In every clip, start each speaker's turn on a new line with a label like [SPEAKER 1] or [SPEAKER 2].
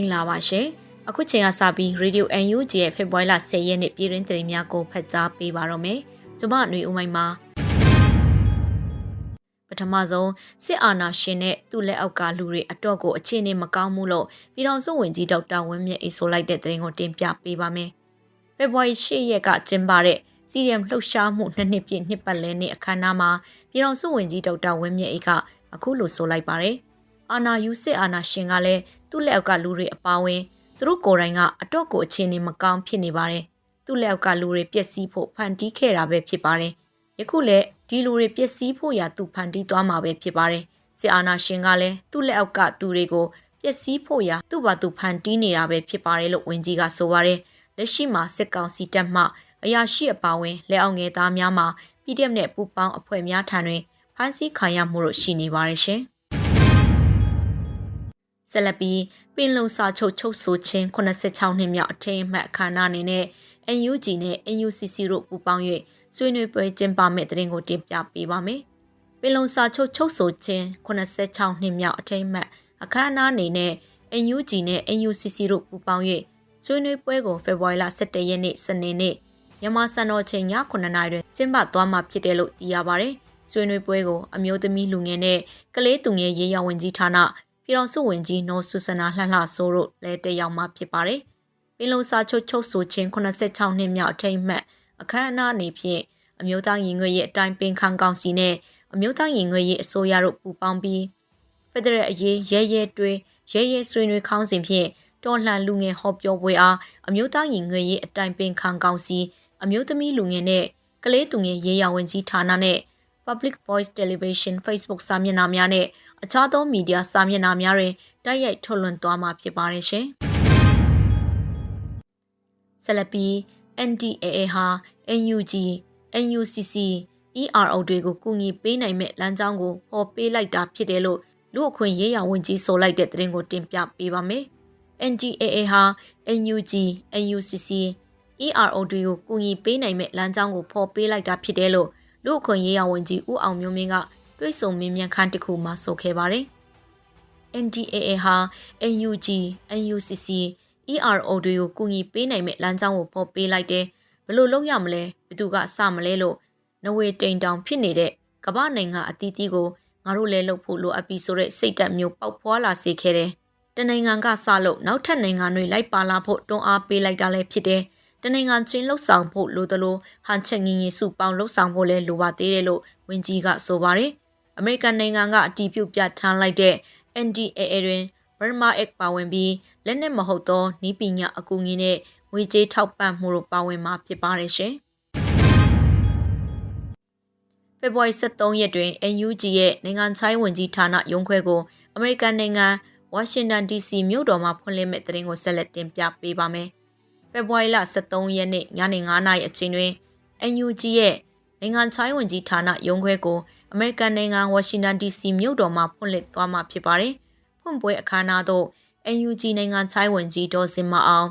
[SPEAKER 1] င်္ဂလာပါရှင်အခုချိန်ကစပြီး Radio UNG ရဲ့ February လ10ရက်နေ့ပြည်တွင်းသတင်းများကိုဖတ်ကြားပေးပါတော့မယ်ကျွန်မຫນွေဦးမိုင်းပါပထမဆုံးစစ်အာဏာရှင်နဲ့သူ့လက်အောက်ကလူတွေအတော့ကိုအခြေအနေမကောင်းမှုလို့ပြည်တော်စုဝင်ကြီးဒေါက်တာဝင်းမြတ်အေးဆိုလိုက်တဲ့သတင်းကိုတင်ပြပေးပါမယ်ဖေဖော်ဝါရီ10ရက်ကကျင်းပတဲ့ CDM လှုပ်ရှားမှုနှစ်နှစ်ပြည့်နှစ်ပတ်လည်နေ့အခမ်းအနားမှာပြည်တော်စုဝင်ကြီးဒေါက်တာဝင်းမြတ်အေးကအခုလိုဆိုလိုက်ပါတယ်အာနာယူစစ်အာနာရှင်ကလည်း သူ့လက်အောက်ကလူတွေအပါအဝင်သူတို့ကိုယ်တိုင်ကအတော့ကိုအခြေအနေမကောင်းဖြစ်နေပါတယ်။သူ့လက်အောက်ကလူတွေပျက်စီးဖို့ဖန်တီးခဲ့တာပဲဖြစ်ပါတယ်။ယခုလည်းဒီလူတွေပျက်စီးဖို့ရာသူဖန်တီးသွားမှာပဲဖြစ်ပါတယ်။စစ်အာဏာရှင်ကလည်းသူ့လက်အောက်ကသူတွေကိုပျက်စီးဖို့ရာသူ့ဘာသူဖန်တီးနေတာပဲဖြစ်ပါတယ်လို့ဝန်ကြီးကဆိုပါတယ်။လက်ရှိမှာစစ်ကောင်စီတပ်မှအရာရှိအပါဝင်လက်အောက်ငယ်သားများမှာ PDF နဲ့ပူပေါင်းအဖွဲ့များထံတွင်ဖမ်းဆီးခံရမှုတို့ရှိနေပါတယ်ရှင်။ ဆက်လက်ပြီးပင်လုံစာချုပ်ချုပ်ဆိုခြင်း86နှစ်မြောက်အထိမ်းအမှတ်အခမ်းအနားအနေနဲ့ NUG နဲ့ NUCC တို့ပူးပေါင်း၍ဆွေးနွေးပွဲကျင်းပမယ့်တဲ့ရင်ကိုတင်ပြပေးပါမယ်။ပင်လုံစာချုပ်ချုပ်ဆိုခြင်း86နှစ်မြောက်အထိမ်းအမှတ်အခမ်းအနားအနေနဲ့ NUG နဲ့ NUCC တို့ပူးပေါင်း၍ဆွေးနွေးပွဲကိုဖေဖော်ဝါရီလ17ရက်နေ့စနေနေ့မြန်မာစံတော်ချိန်ည9:00နာရီတွင်ကျင်းပသွားမှာဖြစ်တယ်လို့သိရပါတယ်။ဆွေးနွေးပွဲကိုအမျိုးသမီးလူငယ်နဲ့ကလေးသူငယ်ရေးရဝန်ကြီးဌာန ပြည်တော်စုဝင်ကြီးနော်ဆူဆနာလှလှဆိုးတို့လည်းတက်ရောက်မှာဖြစ်ပါတယ်။ပင်လုံစာချုပ်ချုပ်ဆိုခြင်း86နှစ်မြောက်အထိမ်းအမှတ်အခမ်းအနားအနေဖြင့်အမျိုးသားရင်ငွေရေးအတိုင်းပင်ခံကောင်စီနဲ့အမျိုးသားရင်ငွေရေးအစိုးရတို့ပူးပေါင်းပြီးဖက်ဒရယ်အရေးရဲရဲတွေးရဲရဲဆွေးနွေးခေါင်းစဉ်ဖြင့်တော်လှန်လူငယ်ဟောပြောပွဲအားအမျိုးသားရင်ငွေရေးအတိုင်းပင်ခံကောင်စီအမျိုးသမီးလူငယ်နဲ့ကလေးသူငယ်ရေးရဝန်ကြီးဌာနနဲ့ Public Voice Television Facebook စာမျက်နှာများနဲ့အခြားသောမီဒီယာစာမျက်နှာများတွင်တိုက်ရိုက်ထုတ်လွှင့်သွားမှာဖြစ်ပါတယ်ရှင်။ဆက်လက်ပြီး NDAA ဟာ NUG, NUCC, ERO တွေကိုကူညီပေးနိုင်မဲ့လမ်းကြောင်းကိုဟောပေးလိုက်တာဖြစ်တယ်လို့လူအခွင့်ရေးရဝန်ကြီးဆိုလိုက်တဲ့သတင်းကိုတင်ပြပေးပါမယ်။ NDAA ဟာ NUG, NUCC, ERO တွေကိုကူညီပေးနိုင်မဲ့လမ်းကြောင်းကိုဖော်ပေးလိုက်တာဖြစ်တယ်လို့ လူအခွင့်ရေးရဝန်ကြီးဦးအောင်မျိုးမင်းကတွိတ်ဆုံမင်းမြန်ခန်းတစ်ခုမှာဆိုခဲ့ပါတယ်။ NDAA ဟာ NUG, NUCC, ERO တွေကိုကူညီပေးနိုင်မဲ့လမ်းကြောင်းကိုပေါ်ပေးလိုက်တယ်။ဘယ်လိုလုပ်ရမလဲ။ဘယ်သူကစမလဲလို့နဝေတိန်တောင်ဖြစ်နေတဲ့ကမ္ဘာနိုင်ငံအသီးသီးကိုငါတို့လည်းလုပ်ဖို့လိုအပ်ပြီဆိုတဲ့စိတ်ဓာတ်မျိုးပေါက်ဖွာလာစေခဲ့တယ်။တနိုင်ငံကစလို့နောက်ထပ်နိုင်ငံတွေလိုက်ပါလာဖို့တွန်းအားပေးလိုက်တာလည်းဖြစ်တယ်။ တနိုင်ငံချင်းလှုပ်ဆောင်ဖို့လိုသလိုဟန်ချက်ငင်းရင်စုပေါင်းလှုပ်ဆောင်ဖို့လည်းလိုပါသေးတယ်လို့ဝင်းကြီးကဆိုပါတယ်။အမေရိကန်နိုင်ငံကအတီးပြုတ်ပြထမ်းလိုက်တဲ့ NDAA တွင် Burma Act ပါဝင်ပြီးလက်နက်မဟုတ်သောနီးပညာအကူအညီနဲ့ငွေကြေးထောက်ပံ့မှုတို့ပါဝင်မှာဖြစ်ပါတယ်ရှင်။ဖေဖော်ဝါရီ23ရက်တွင် NUG ရဲ့နိုင်ငံခြားရေးဝန်ကြီးဌာနရုံးခွဲကိုအမေရိကန်နိုင်ငံဝါရှင်တန် DC မြို့တော်မှာဖွင့်လှစ်မဲ့တဲ့ရင်ကိုဆက်လက်တင်ပြပေးပါမယ်။ ဖေဖော်ဝါရီလ23ရက်နေ့ညနေ9:00နာရီအချိန်တွင် NUG ရဲ့နိုင်ငံခြားရေးဝန်ကြီးဌာနရုံးခွဲကိုအမေရိကန်နိုင်ငံဝါရှင်တန် DC မြို့တော်မှာဖွင့်လှစ်သွားမှာဖြစ်ပါတယ်။ဖွင့်ပွဲအခမ်းအနားသို့ NUG နိုင်ငံခြားရေးဝန်ကြီးဒေါ်စင်မအောင်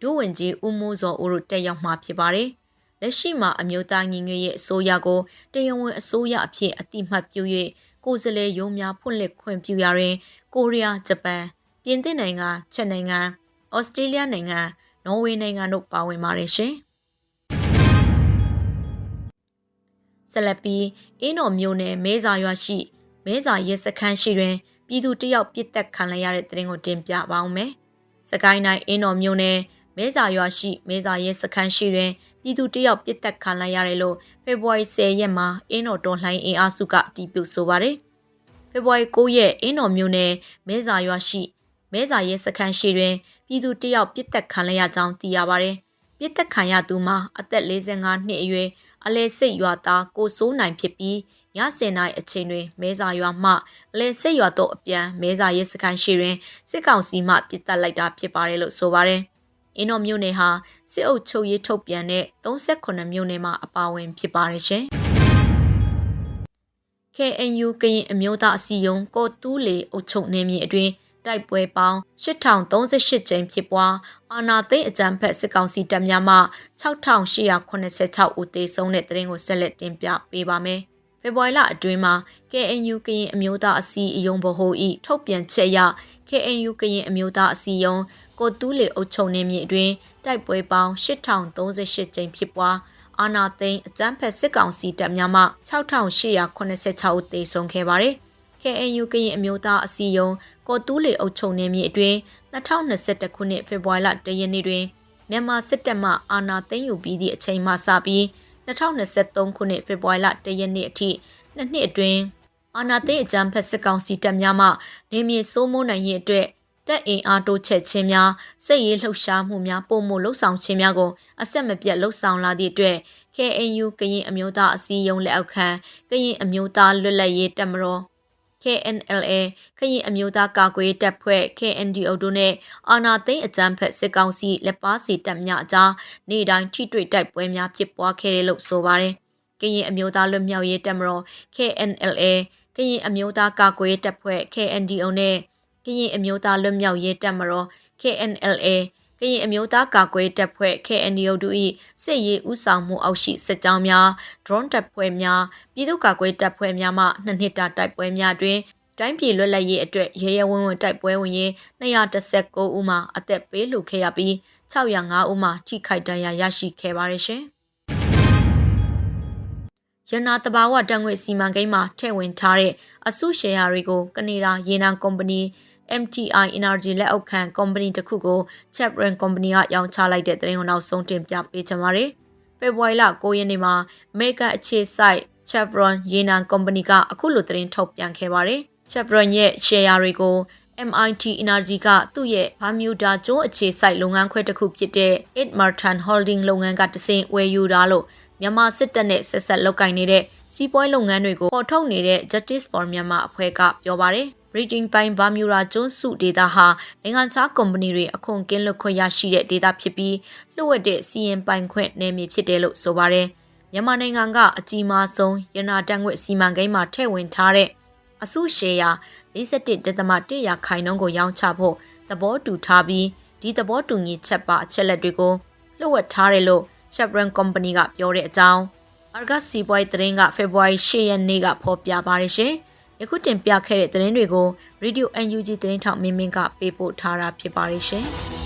[SPEAKER 1] ဒုဝန်ကြီးဦးမိုးစောဦးတို့တက်ရောက်မှာဖြစ်ပါတယ်။လက်ရှိမှာအမျိုးသားညီညွတ်ရေးအစိုးရကိုတရားဝင်အစိုးရအဖြစ်အတိမတ်ပြု၍ကိုယ်စားလှယ်ရုံးများဖွင့်လှစ်ခွင့်ပြုရာတွင်ကိုရီးယားဂျပန်ပြင်သစ်နိုင်ငံချက်နိုင်ငံဩစတြေးလျနိုင်ငံ နော်ဝေနိုင်ငံတို့ပါဝင်ပါတယ်ရှင်။ဆက်လက်ပြီးအင်းတော်မြို့နယ်မဲစာရွာရှိမဲစာရဲစခန်းရှိတွင်ပြည်သူတယောက်ပြစ်တက်ခံရတဲ့တဲ့ရင်ကိုတင်ပြပါအောင်မယ်။စကိုင်းတိုင်းအင်းတော်မြို့နယ်မဲစာရွာရှိမဲစာရဲစခန်းရှိတွင်ပြည်သူတယောက်ပြစ်တက်ခံရရတယ်လို့ဖေဖော်ဝါရီ10ရက်မှာအင်းတော်တော်လှိုင်းအင်အားစုကတီးပြုဆိုပါတယ်။ဖေဖော်ဝါရီ9ရက်အင်းတော်မြို့နယ်မဲစာရွာရှိမဲစာရဲစခန်းရှိတွင် ပြည်သူတယောက်ပြစ်တက်ခံရကြောင်းသိရပါတယ်။ပြစ်တက်ခံရသူမှာအသက်45နှစ်အရွယ်အလဲစိတ်ရွာသားကိုစိုးနိုင်ဖြစ်ပြီးည10နာရီအချိန်တွင်မဲစာရွာမှအလဲစိတ်ရွာတို့အပြန်မဲစာရဲစခန်းရှိတွင်စစ်ကောင်စီမှပစ်တက်လိုက်တာဖြစ်ပါတယ်လို့ဆိုပါတယ်။အင်းတော်မြို့နယ်ဟာစစ်အုပ်ချုပ်ရေးထုတ်ပြန်တဲ့38မြို့နယ်မှာအပါအဝင်ဖြစ်ပါတယ်ရှင်။ KNU ကရင်အမျိုးသားအစည်းအရုံးကော်တူးလေအုပ်ချုပ်နေမြေအတွင်း တိုက်ပွဲပေါင်း8038ကြိမ်ဖြစ်ပွားအာနာသိန်းအကြံဖက်စစ်ကောင်စီတပ်များမှ6886ဦးသေဆုံးတဲ့တရင်ကိုဆက်လက်တင်ပြပေးပါမယ်။ဖေဖော်ဝါရီလအတွင်းမှာ KNU ကရင်အမျိုးသားအစည်းအရုံးဗဟိုဤထုတ်ပြန်ချက်အရ KNU ကရင်အမျိုးသားအစည်းအရုံးကိုတူးလေအုပ်ချုပ်နေမြေအတွင်းတိုက်ပွဲပေါင်း8038ကြိမ်ဖြစ်ပွားအာနာသိန်းအကြမ်းဖက်စစ်ကောင်စီတပ်များမှ6886ဦးသေဆုံးခဲ့ပါတယ်။ KNU ကရင်အမျိုးသားအစည်းအရုံးကိုတူးလေအုပ်ချုပ်နေမြေအတွင်း2021ခုနှစ်ဖေဖော်ဝါရီလ1ရက်နေ့တွင်မြန်မာစစ်တပ်မှအာဏာသိမ်းယူပြီးသည့်အချိန်မှစပြီး2023ခုနှစ်ဖေဖော်ဝါရီလ1ရက်နေ့အထိနှစ်နှစ်အတွင်းအာဏာသိမ်းအကြမ်းဖက်စစ်ကောင်စီတပ်များမှနေမြေစိုးမိုးနိုင်ရေးအတွက်တပ်အင်အားတိုးချဲ့ခြင်းများစစ်ရေးလှုပ်ရှားမှုများပုံမှုလှုပ်ဆောင်ခြင်းများကိုအဆက်မပြတ်လှုပ်ဆောင်လာသည့်အတွက် KNU ကရင်အမျိုးသားအစည်းအရုံးလက်အောက်ခံကရင်အမျိုးသားလွတ်လပ်ရေးတပ်မတော် KNLA ခရင်အမျိုးသားကာကွယ်တပ်ဖွဲ့ KNDO တို့နဲ့အာနာသိန်းအကြမ်းဖက်စစ်ကောင်စီလက်ပါစီတပ်များအကြားနေ့တိုင်းထိတွေ့တိုက်ပွဲများဖြစ်ပွားခဲ့တယ်လို့ဆိုပါတယ်။ကရင်အမျိုးသားလွတ်မြောက်ရေးတပ်မတော် KNLA ကရင်အမျိုးသားကာကွယ်တပ်ဖွဲ့ KNDO နဲ့ကရင်အမျိုးသားလွတ်မြောက်ရေးတပ်မတော် KNLA ကရင်အမျိုးသားကာကွယ်တပ်ဖွဲ့ KNDO တို့၏စစ်ရေးဥဆောင်မှုအောက်ရှိစစ်ကြောင်းများ drone တပ်ဖွဲ့များပြည်သူ့ကာကွယ်တပ်ဖွဲ့များမှနှစ်နှစ်တာတိုက်ပွဲများတွင်တိုင်းပြည်လွတ်လပ်ရေးအတွက်ရဲရဲဝံ့ဝံ့တိုက်ပွဲဝင်ရင်219ဦးမှာအသက်ပေးလူခဲ့ရပြီး605ဦးမှာထိခိုက်ဒဏ်ရာရရှိခဲ့ပါတယ်ရှင်။ရနာတဘာဝတံငွေစီမံကိန်းမှာထည့်ဝင်ထားတဲ့အစုရှယ်ယာတွေကိုကနေဒါရေနံကုမ္ပဏီ MTI Energy လက်အောက်ခံကုမ္ပဏီတစ်ခုကို Chevron ကုမ္ပဏီကရောင်းချလိုက်တဲ့သတင်းကိုနောက်ဆုံးတင်ပြပေးချင်ပါတယ်။ဖေဖော်ဝါရီလ9ရက်နေ့မှာ American အခြေစိုက် Chevron ရေနံကုမ္ပဏီကအခုလိုသတင်းထုတ်ပြန်ခဲ့ပါတယ်။ Chevron ရဲ့ share တွေကို MIT Energy ကသူ့ရဲ့ Bermuda ကျွန်းအခြေစိုက်လုပ်ငန်းခွဲတစ်ခုဖြစ်တဲ့ Ed Martin Holding လုပ်ငန်းကတဆင့်ဝယ်ယူတာလို့မြန်မာစစ်တပ်နဲ့ဆက်ဆက်လုပ်ကိုင်နေတဲ့စီးပွားရေးလုပ်ငန်းတွေကိုပေါ်ထုတ်နေတဲ့ Justice for Myanmar အဖွဲ့ကပြောပါတယ်။ Breeding ပိုင်း Bermuda ကျွန်းစုဒေသဟာနိုင်ငံခြားကုမ္ပဏီတွေအခွန်ကင်းလွတ်ခွင့်ရရှိတဲ့ဒေသဖြစ်ပြီးလှုပ်ဝက်တဲ့စီရင်ပိုင်ခွင့်နယ်မြေဖြစ်တယ်လို့ဆိုပါတယ်။မြန်မာနိုင်ငံကအကြီးမားဆုံးရနာတန်ခွင့်စီမံကိန်းမှာထည့်ဝင်ထားတဲ့အစုရှယ်ယာ41.1ရာခိုင်နှုန်းကိုရောင်းချဖို့သဘောတူထားပြီးဒီသဘောတူညီချက်ပါအချက်လက်တွေကိုလှုပ်ဝက်ထားတယ်လို့ Chevron Company ကပြောတဲ့အကြောင်း Argus စီးပွားရေးသတင်းကဖေဖော်ဝါရီ10ရက်နေ့ကဖော်ပြပါတယ်ရှင်။ ယခုတင်ပြခဲ့တဲ့သတင်းတွေကို Radio UNG သတင်းထောက်မင်းမင်းကပေးပို့ထားတာဖြစ်ပါတယ်ရှင်။